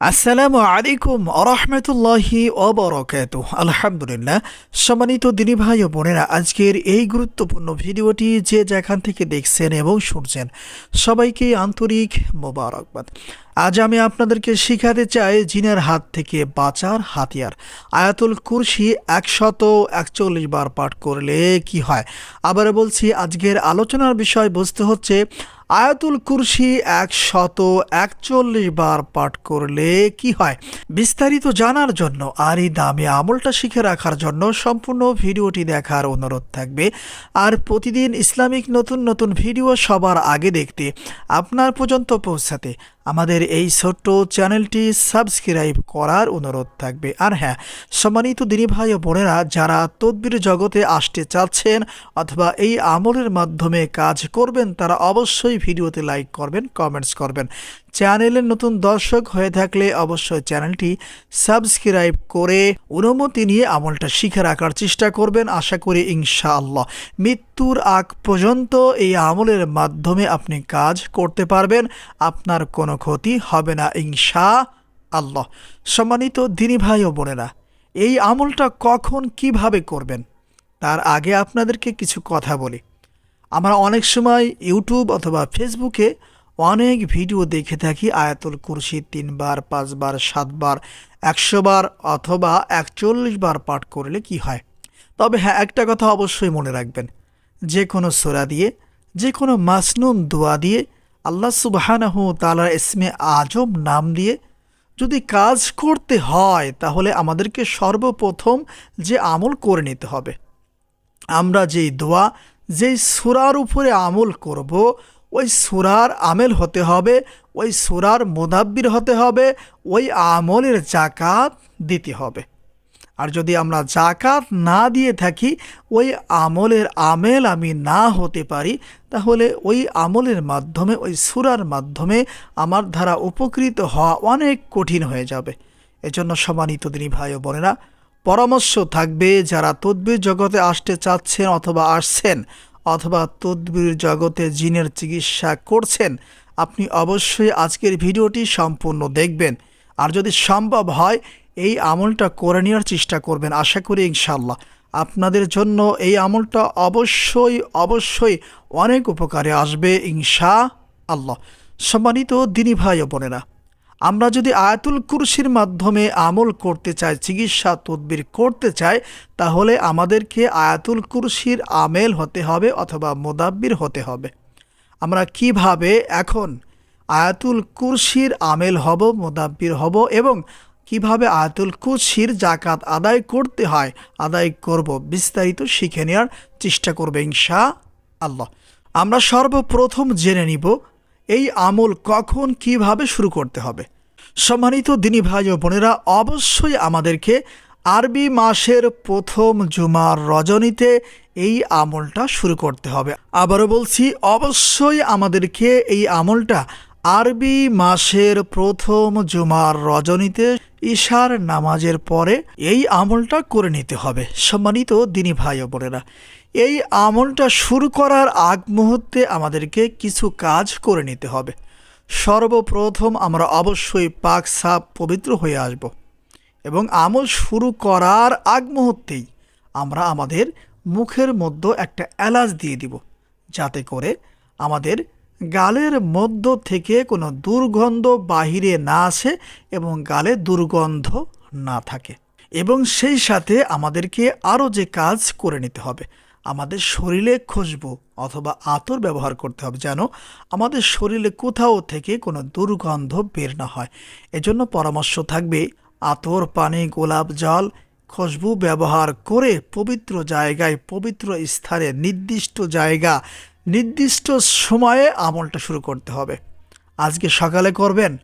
আসসালামু আলাইকুম আরহামতুল্লাহি অবরকাত আলহামদুলিল্লাহ। সম্মানিত দিনী ভাই ও বোনেরা, আজকের এই গুরুত্বপূর্ণ ভিডিওটি যে যেখান থেকে দেখছেন এবং শুনছেন, সবাইকে আন্তরিক মোবারকবাদ। আজ আমি আপনাদেরকে শিখাতে চাই জিনের হাত থেকে বাঁচার হাতিয়ার। আয়াতুল কুরসি একশত একচল্লিশ বার পাঠ করলে কি হয়? আবার বলছি, আজকের আলোচনার বিষয় বুঝতে হচ্ছে আয়াতুল কুরসি একশত একচল্লিশ বার পাঠ করলে কি হয়? বিস্তারিত জানার জন্য আর এই দামে আমলটা শিখে রাখার জন্য সম্পূর্ণ ভিডিওটি দেখার অনুরোধ থাকবে। আর প্রতিদিন ইসলামিক নতুন নতুন ভিডিও সবার আগে দেখতে আপনার পর্যন্ত পৌঁছাতে আমাদের এই ছোট্ট চ্যানেলটি সাবস্ক্রাইব করার অনুরোধ থাকবে। আর হ্যাঁ সম্মানিত দিনী ভাই ও বোনেরা, যারা তদ্বির জগতে আসতে চাচ্ছেন অথবা এই আমলের মাধ্যমে কাজ করবেন, তারা অবশ্যই ভিডিওতে লাইক করবেন, কমেন্টস করবেন। চ্যানেলের নতুন দর্শক হয়ে থাকলে অবশ্যই চ্যানেলটি সাবস্ক্রাইব করে অনুমতি নিয়ে আমলটা শিখে রাখার চেষ্টা করবেন। আশা করি ইনশাআল্লাহ। মৃত্যুর আগ পর্যন্ত এই আমলের মাধ্যমে আপনি কাজ করতে পারবেন। আপনার কোনো ক্ষতি হবে না ইনশা আল্লাহ সম্মানিত দিনী ভাই ও বোনেরা, এই আমলটা কখন কীভাবে করবেন? তার আগে আপনাদেরকে কিছু কথা বলি। আমরা অনেক সময় ইউটিউব অথবা ফেসবুকে অনেক ভিডিও দেখে থাকি, আয়াতুল কুরসি তিনবার, পাঁচবার, সাতবার একশো বার অথবা একচল্লিশ বার পাঠ করলে কি হয়? তবে হ্যাঁ একটা কথা অবশ্যই মনে রাখবেন। যে কোনো সোরা দিয়ে, যে কোনো মাসনুন দোয়া দিয়ে, আল্লাহ সুবাহানাহ তালার ইসমে আজম নাম দিয়ে যদি কাজ করতে হয়, তাহলে আমাদেরকে সর্বপ্রথম যে আমল করে নিতে হবে। আমরা যেই দোয়া, যেই সুরার উপরে আমল করব, ওই সুরার আমেল হতে হবে, ওই সুরার মোদাব্বির হতে হবে, ওই আমলের জাকাত দিতে হবে। আর যদি আমরা জাকাত না দিয়ে থাকি, ওই আমলের আমেল আমি না হতে পারি, তাহলে ওই আমলের মাধ্যমে, ওই সুরার মাধ্যমে আমার দ্বারা উপকৃত হওয়া অনেক কঠিন হয়ে যাবে। এজন্য সমানিত দিনী ভাই ও বোনেরা, পরামর্শ থাকবে যারা তদ্বির জগতে আসতে চাচ্ছেন অথবা আসছেন, অথবা তদ্বির জগতে জিনের চিকিৎসা করছেন, আপনি অবশ্যই আজকের ভিডিওটি সম্পূর্ণ দেখবেন। আর যদি সম্ভব হয় এই আমলটা করে নেওয়ার চেষ্টা করবেন, আশা করি ইনশাল্লাহ আপনাদের জন্য এই আমলটা অবশ্যই অবশ্যই অনেক উপকারে আসবে ইনশা আল্লাহ সম্মানিত দিনী ভাই বোনেরা, আমরা যদি আয়াতুল কুরসির মাধ্যমে আমল করতে চাই, চিকিৎসা তদবির করতে চাই, তাহলে আমাদেরকে আয়াতুল কুরসির আমেল হতে হবে অথবা মোদাব্বির হতে হবে। আমরা কীভাবে এখন আয়াতুল কুরসির আমেল হব, মোদাব্বির হব এবং কীভাবে আয়াতুল কুরসির জাকাত আদায় করতে হয়, আদায় করব বিস্তারিত শিখে নেওয়ার চেষ্টা করবে ইনশা আল্লাহ আমরা সর্বপ্রথম জেনে নিব এই আমল কখন কীভাবে শুরু করতে হবে। সম্মানিত দিনী ভাই ও বোনেরা, অবশ্যই আমাদেরকে আরবি মাসের প্রথম জুমার রজনীতে এই আমলটা শুরু করতে হবে। আবারও বলছি, অবশ্যই আমাদেরকে এই আমলটা আরবি মাসের প্রথম জুমার রজনীতে ঈশার নামাজের পরে এই আমলটা করে নিতে হবে। সম্মানিত দিনী ভাই ও বোনেরা, এই আমলটা শুরু করার আগ মুহূর্তে আমাদেরকে কিছু কাজ করে নিতে হবে। সর্বপ্রথম আমরা অবশ্যই পাক সাপ পবিত্র হয়ে আসব এবং আমল শুরু করার আগ মুহূর্তেই আমরা আমাদের মুখের মধ্যে একটা এলাচ দিয়ে দিব, যাতে করে আমাদের গালের মধ্য থেকে কোনো দুর্গন্ধ বাহিরে না আসে এবং গালে দুর্গন্ধ না থাকে। এবং সেই সাথে আমাদেরকে আরও যে কাজ করে নিতে হবে, আমাদের শরীরে খুশবু অথবা আতর ব্যবহার করতে হবে যেন আমাদের শরীরে কোথাও থেকে কোনো দুর্গন্ধ বের না হয়। এজন্য পরামর্শ থাকবে, আতর, পানি, গোলাপ জল, খুশবু ব্যবহার করে পবিত্র জায়গায়, পবিত্র স্থানে, নির্দিষ্ট জায়গা নির্দিষ্ট সময়ে আমলটা শুরু করতে হবে। আজকে সকালে করবেন,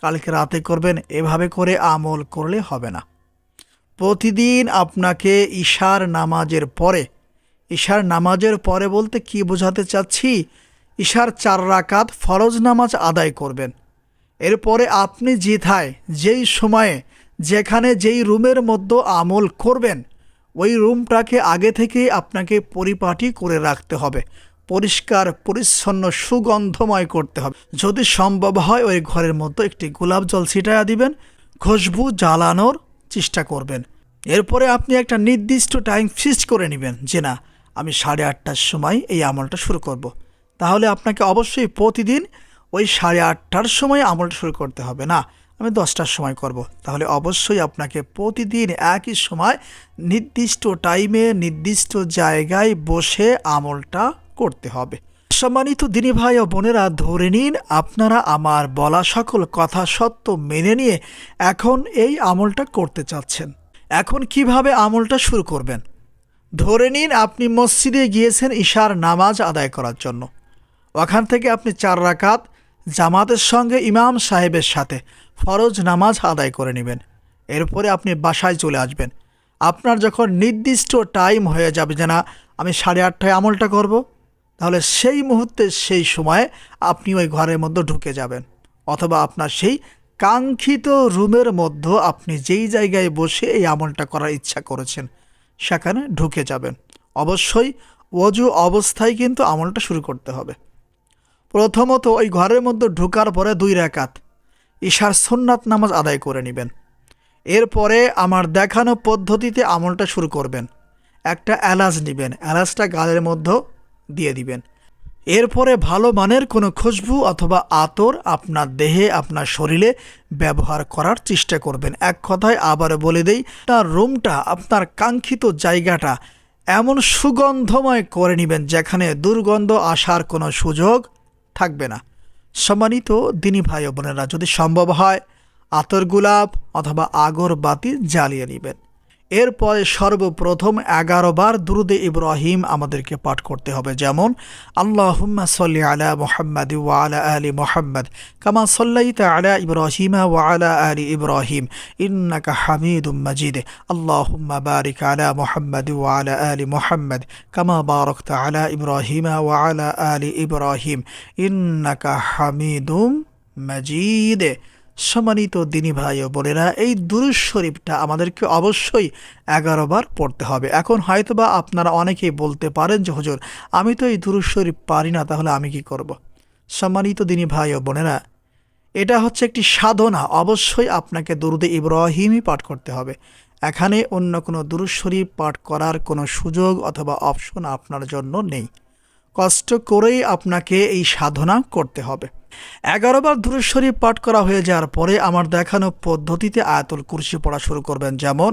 কালকে রাতে করবেন, এভাবে করে আমল করলে হবে না। প্রতিদিন আপনাকে ঈশার নামাজের পরে, ঈশার নামাজের পরে বলতে কি বোঝাতে চাচ্ছি? ঈশার চার রাকাত ফরজ নামাজ আদায় করবেন। এরপরে আপনি যেথায়, যেই সময়ে, যেখানে যেই রুমের মধ্যে আমল করবেন, ওই রুমটাকে আগে থেকেই আপনাকে পরিপাটি করে রাখতে হবে। পরিষ্কার, পরিচ্ছন্ন, সুগন্ধময় করতে হবে যদি সম্ভব হয়, ওই ঘরের মধ্যে একটি গোলাপ জল ছিটাইয়া দিবেন, খুশবু জ্বালানোর চেষ্টা করবেন এরপরে আপনি একটা নির্দিষ্ট টাইম ফিক্সড করে নেবেন যে না, আমি সাড়ে আটটার সময় এই আমলটা শুরু করব। তাহলে আপনাকে অবশ্যই প্রতিদিন ওই সাড়ে আটটার সময় আমলটা শুরু করতে হবে না, আমি দশটার সময় করব। তাহলে অবশ্যই আপনাকে প্রতিদিন একই সময় নির্দিষ্ট টাইমে নির্দিষ্ট জায়গায় বসে আমলটা করতে হবে। সম্মানিত দিনী ভাই ও বোনেরা, ধরে নিন আপনারা আমার বলা সকল কথা সত্য মেনে নিয়ে এখন এই আমলটা করতে চাচ্ছেন। এখন কীভাবে আমলটা শুরু করবেন? ধরে নিন আপনি মসজিদে গিয়েছেন ঈশার নামাজ আদায় করার জন্য। ওখান থেকে আপনি চার রাকাত জামাতের সঙ্গে ইমাম সাহেবের সাথে ফরজ নামাজ আদায় করে নেবেন। এরপরে আপনি বাসায় চলে আসবেন। আপনার যখন নির্দিষ্ট টাইম হয়ে যাবে যে না, আমি সাড়ে আটটায় আমলটা করব। তাহলে সেই মুহূর্তে সেই সময়ে আপনি ওই ঘরের মধ্যে ঢুকে যাবেন। অথবা আপনার সেই কাঙ্ক্ষিত রুমের মধ্যে আপনি যেই জায়গায় বসে এই আমলটা করার ইচ্ছা করেছেন, সেখানে ঢুকে যাবেন। অবশ্যই অজু অবস্থায় কিন্তু আমলটা শুরু করতে হবে। প্রথমত ওই ঘরের মধ্যে ঢোকার পরে দুই রেখাত ঈশার সুন্নাত নামাজ আদায় করে নেবেন। এরপরে আমার দেখানো পদ্ধতিতে আমলটা শুরু করবেন। একটা এলাচ নেবেন। এলাচটা গালের মধ্যে দিয়ে দিবেন। এরপরে ভালো মানের কোনো খুশবু অথবা আতর আপনার দেহে, আপনার শরীরে ব্যবহার করার চেষ্টা করবেন। এক কথায় আবার বলে দেই, তার রুমটা, আপনার কাঙ্ক্ষিত জায়গাটা এমন সুগন্ধময় করে নেবেন যেখানে দুর্গন্ধ আসার কোনো সুযোগ থাকবে না। সম্মানিত দিনী ভাই বোনেরা, যদি সম্ভব হয়, আতর গোলাপ অথবা আগর বাতি জ্বালিয়ে নেবেন। এরপরে সর্বপ্রথম এগারো বার দুরুদে ইব্রাহিম আমাদেরকে পাঠ করতে হবে। যেমন, আল্লাহুম্মা সল্লি আলা মোহাম্মদ ওয়া আলা মোহাম্মদ কামা সল্লাইতা আলা ইব্রাহিম ওয়া আলা ইব্রাহিম ইন্নাকা হামিদুম মাজিদ। আল্লাহুম্মা বারিক আলা মোহাম্মদ ওয়া আলা মোহাম্মদ কামা বারাকতা আলা ইব্রাহিম ওয়া আলা আলি ইব্রাহিম ইন্নাকা হামিদুম মাজিদ। সম্মানিত দিনী ভাই ও বোনেরা, এই দুরুজ শরীফটা আমাদেরকে অবশ্যই এগারো বার পড়তে হবে। এখন হয়তোবা আপনারা অনেকেই বলতে পারেন যে, হুজুর, আমি তো এই দুরুজ শরীফ পারি না, তাহলে আমি কি করব। সম্মানিত দিনী ভাই ও বোনেরা, এটা হচ্ছে একটি সাধনা। অবশ্যই আপনাকে দুরুদে ইব্রাহিমই পাঠ করতে হবে। এখানে অন্য কোনো দুরুজ শরীফ পাঠ করার কোনো সুযোগ অথবা অপশন আপনার জন্য নেই। কষ্ট করেই আপনাকে এই সাধনা করতে হবে। এগারোবার দুরুদ শরীফ পাঠ করা হয়ে যাওয়ার পরে আমার দেখানো পদ্ধতিতে আয়াতুল কুরসি পড়া শুরু করবেন। যেমন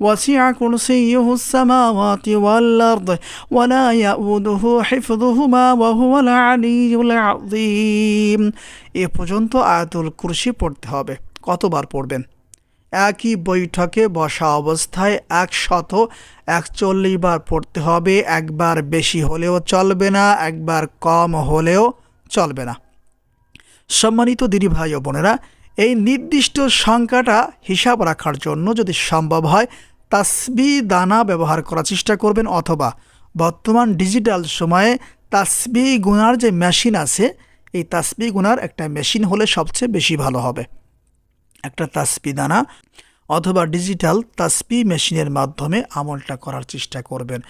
وسع كرسيه السماوات والأرض ولا يؤوده حفظهما وهو العلي العظيم এ পর্যন্ত আয়াতুল কুরসি পড়তে হবে কতবার পড়বেন একই বৈঠকে বসা অবস্থায় একশত একচল্লিশ বার পড়তে হবে একবার বেশি হলেও চলবে না একবার কম হলেও চলবে না সম্মানিত দিদি ভাই ও বোনেরা এই নির্দিষ্ট সংখ্যাটা হিসাব রাখার জন্য যদি সম্ভব হয়, তাসবি দানা ব্যবহার করার চেষ্টা করবেন অথবা বর্তমান ডিজিটাল সময়ে তাসবি গুনার যে মেশিন আছে, এই তাসবি গুনার একটা মেশিন হলে সবচেয়ে বেশি ভালো হবে। একটা তাসবি দানা অথবা ডিজিটাল তাসপি মেশিনের মাধ্যমে আমলটা করার চেষ্টা করবেন।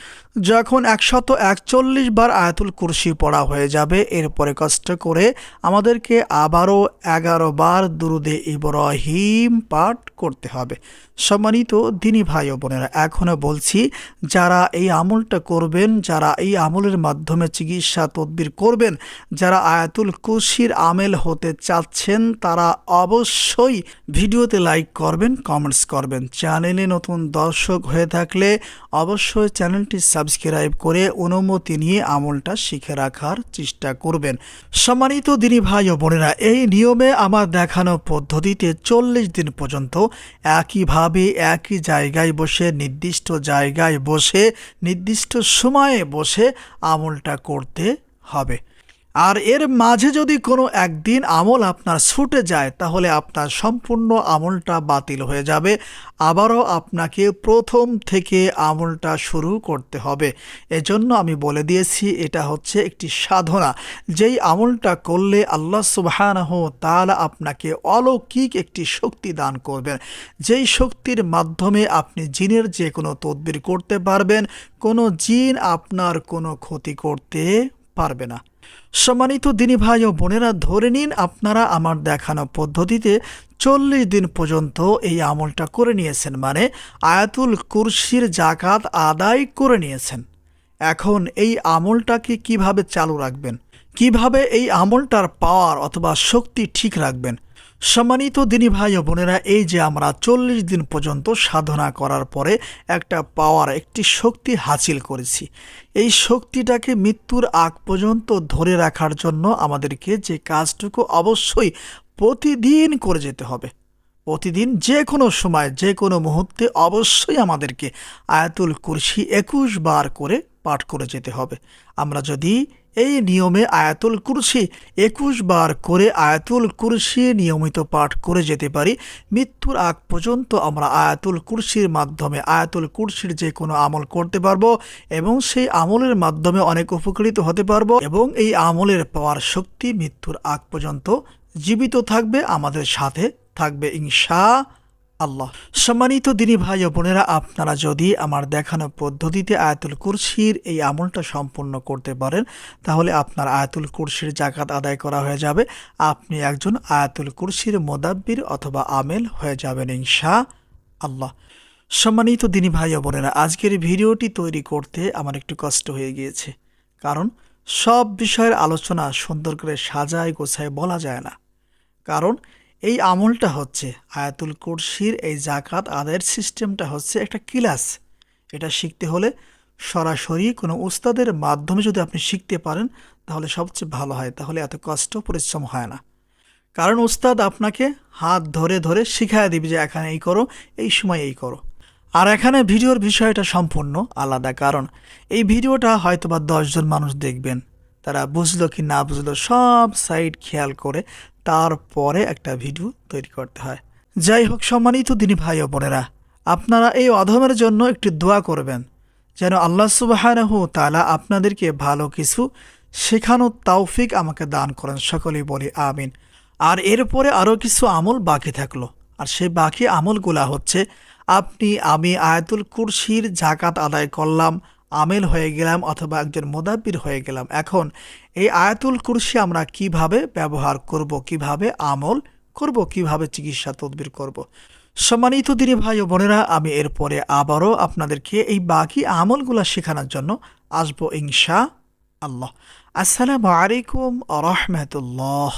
যখন একশত একচল্লিশ বার আয়াতুল কুরসি পড়া হয়ে যাবে, এরপরে কষ্ট করে আমাদেরকে আবারও এগারো বার দুরুদে ইব্রাহিম পাঠ করতে হবে। সম্মানিত দিনী ভাই ও বোনেরা এখনও বলছি, যারা এই আমলটা করবেন, যারা এই আমলের মাধ্যমে চিকিৎসা তদবির করবেন, যারা আয়াতুল কুশির আমেল হতে চাচ্ছেন, তারা অবশ্যই ভিডিওতে লাইক করবেন, কমেন্টস করবেন। চ্যানেলে নতুন দর্শক হয়ে থাকলে অবশ্যই চ্যানেলটি সাবস্ক্রাইব করে অনুমতি নিয়ে আমলটা শিখে রাখার চেষ্টা করবেন। সম্মানিত দিনী ভাই ও বোনেরা, এই নিয়মে আমার দেখানো পদ্ধতিতে চল্লিশ দিন পর্যন্ত একইভাবে একই জায়গায় বসে নির্দিষ্ট জায়গায় বসে নির্দিষ্ট সময়ে বসে আমলটা করতে হবে। আর এর মাঝে যদি কোনো একদিন আমল আপনার ছুটে যায়, তাহলে আপনার সম্পূর্ণ আমলটা বাতিল হয়ে যাবে। আবারও আপনাকে প্রথম থেকে আমলটা শুরু করতে হবে। এজন্য আমি বলে দিয়েছি, এটা হচ্ছে একটি সাধনা। যেই আমলটা করলে আল্লাহ সুবহানাহ তাআলা আপনাকে অলৌকিক একটি শক্তি দান করবেন। যেই শক্তির মাধ্যমে আপনি জিনের যে কোনো তদবির করতে পারবেন, কোনো জিন আপনার কোনো ক্ষতি করতে পারবে না। সম্মানিত দিনী ভাই ও বোনেরা, ধরে নিন আপনারা আমার দেখানো পদ্ধতিতে চল্লিশ দিন পর্যন্ত এই আমলটা করে নিয়েছেন মানে আয়াতুল কুরসির জাকাত আদায় করে নিয়েছেন। এখন এই আমলটাকে কীভাবে চালু রাখবেন? কীভাবে এই আমলটার পাওয়ার অথবা শক্তি ঠিক রাখবেন? সম্মানিত দিনী ভাই ও বোনেরা, এই যে আমরা চল্লিশ দিন পর্যন্ত সাধনা করার পরে একটা পাওয়ার, একটি শক্তি হাসিল করেছি। এই শক্তিটাকে মৃত্যুর আগ পর্যন্ত ধরে রাখার জন্য আমাদেরকে যে কাজটুকু অবশ্যই প্রতিদিন করে যেতে হবে। প্রতিদিন যে কোনো সময়, যে কোনো মুহূর্তে অবশ্যই আমাদেরকে আয়াতুল কুরসি একুশ বার করে পাঠ করে যেতে হবে। আমরা যদি এই নিয়মে আয়াতুল কুরসি একুশ বার করে আয়াতুল কুরসি নিয়মিত পাঠ করে যেতে পারি, মৃত্যুর আগ পর্যন্ত আমরা আয়াতুল কুরসির মাধ্যমে, আয়াতুল কুরসির যে কোনো আমল করতে পারব এবং সেই আমলের মাধ্যমে অনেক উপকৃত হতে পারব এবং এই আমলের পাওয়ার শক্তি মৃত্যুর আগ পর্যন্ত জীবিত থাকবে আমাদের সাথে থাকবে ইনশা আল্লাহ সম্মানিত দিনী ভাই ও বোনেরা, আপনারা যদি আমার দেখানো পদ্ধতিতে আয়াতুল কুরসির এই আমলটা সম্পূর্ণ করতে পারেন, তাহলে আপনার আয়াতুল কুরসির জাকাত আদায় করা হয়ে যাবে। আপনি একজন আয়াতুল কুরসির মোদাব্বির অথবা আমেল হয়ে যাবেন ইনশা আল্লাহ সম্মানিত দিনী ভাই ও বোনেরা, আজকের ভিডিওটি তৈরি করতে আমার একটু কষ্ট হয়ে গিয়েছে। কারণ সব বিষয়ের আলোচনা সুন্দর করে সাজায় গোছায় বলা যায় না। কারণ এই আমলটা হচ্ছে আয়াতুল কুরসির এই জাকাত আদায়ের সিস্টেমটা হচ্ছে একটা ক্লাস। এটা শিখতে হলে সরাসরি কোনো উস্তাদের মাধ্যমে যদি আপনি শিখতে পারেন, তাহলে সবচেয়ে ভালো হয়, তাহলে এত কষ্ট, পরিশ্রম হয় না। কারণ উস্তাদ আপনাকে হাত ধরে ধরে শিখায় দিবে যে এখানে এই করো, এই সময় এই করো। আর এখানে ভিডিওর বিষয়টা সম্পূর্ণ আলাদা কারণ এই ভিডিওটা হয়তোবা দশজন মানুষ দেখবেন। তারা বুঝলো কি না বুঝলো, সব সাইড খেয়াল করে তারপরে একটা ভিডিও তৈরি করতে হয়। যাই হোক, সম্মানিত দিনী ভাই ও বোনেরা, আপনারা এই অধমের জন্য একটি দোয়া করবেন, যেন আল্লাহ সুবাহানহ তালা আপনাদেরকে ভালো কিছু শেখানো তৌফিক আমাকে দান করেন, সকলেই বলি আমিন। আর এরপরে আরও কিছু আমল বাকি থাকল, আর সেই বাকি আমলগুলা হচ্ছে, আপনি আমি আয়াতুল কুরসির জাকাত আদায় করলাম আমেল হয়ে গেলাম অথবা একজন মোদাব্বির হয়ে গেলাম। এখন এই আয়াতুল কুরসি আমরা কীভাবে ব্যবহার করব, কীভাবে আমল করব, কীভাবে চিকিৎসা তদবির করব। সম্মানিত দিনী ভাই ও বোনেরা, আমি এরপরে আবারও আপনাদেরকে এই বাকি আমলগুলা শেখানোর জন্য আসব ইনশা আল্লাহ আসসালামু আলাইকুম আ রহমতুল্লাহ।